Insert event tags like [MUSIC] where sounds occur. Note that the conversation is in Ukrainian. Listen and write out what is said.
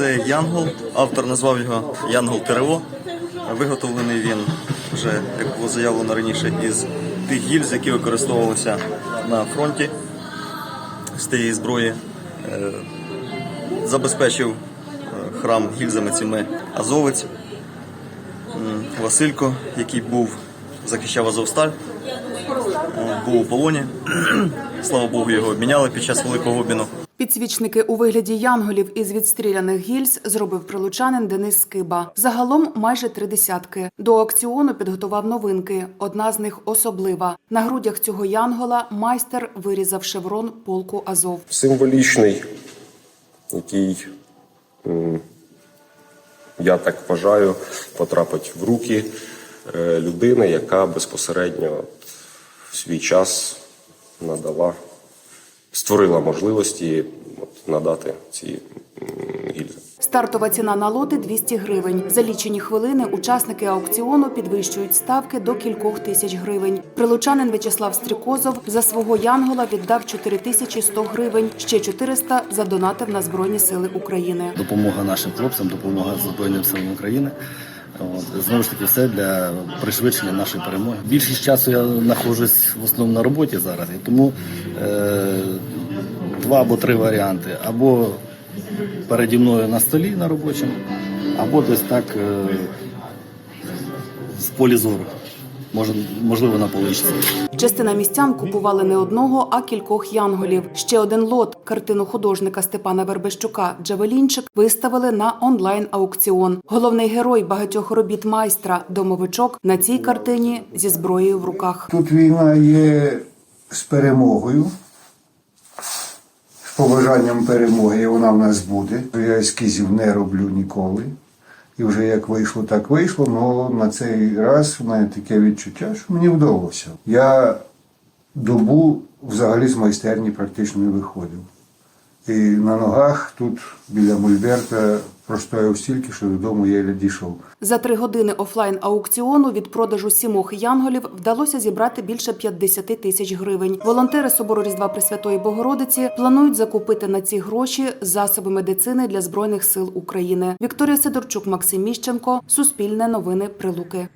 Це Янгол. Автор назвав його Янгол ТРО. Виготовлений він вже, як було заявлено раніше, із тих гільз, які використовувалися на фронті з тієї зброї. Е, Забезпечив е, храм гільзами цими азовець Василько, який був захищав Азовсталь, е, був у полоні. [CLEARS THROAT] Слава Богу, його обміняли під час великого обміну. Підсвічники у вигляді янголів із відстріляних гільз зробив прилучанин Денис Скиба. Загалом майже три десятки. До аукціону підготував новинки. Одна з них особлива. На грудях цього янгола майстер вирізав шеврон полку Азов. символічний, який, я так вважаю, потрапить в руки е, людини, яка безпосередньо свій час надала, створила можливості от, надати ці гільзи. Стартова ціна на лоти 200 гривень. За лічені хвилини учасники аукціону підвищують ставки до кількох тисяч гривень. Прилучанин В'ячеслав Стрікозов за свого янгола віддав 4100 гривень. Ще 400 задонатив на Збройні Сили України. допомога нашим хлопцям, допомога Збройним силам України. От, знову ж таки, все для пришвидшення нашої перемоги. Більшість часу я знаходжусь в основному на роботі зараз, і тому е, два або три варіанти. Або переді мною на столі на робочому, або десь так е, в полі зору. Може, можливо, на поличці. Частина містян купували не одного, а кількох янголів. Ще один лот картину художника Степана Вербещука Джавелінчик виставили на онлайн аукціон. Головний герой багатьох робіт майстра домовичок на цій картині зі зброєю в руках. Тут війна є з перемогою, побажанням перемоги, і вона в нас буде. Я ескізів не роблю ніколи. І вже як вийшло, так вийшло. але на цей раз в мене таке відчуття, що мені вдалося. Я добу взагалі з майстерні практично не виходив. І на ногах тут біля Мольберта простояв стільки, що додому я дійшов. За три години офлайн аукціону від продажу сімох янголів вдалося зібрати більше 50 тисяч гривень. Волонтери собору Різдва Пресвятої Богородиці планують закупити на ці гроші засоби медицини для збройних сил України. Вікторія Сидорчук, Максим Міщенко, Суспільне новини Прилуки.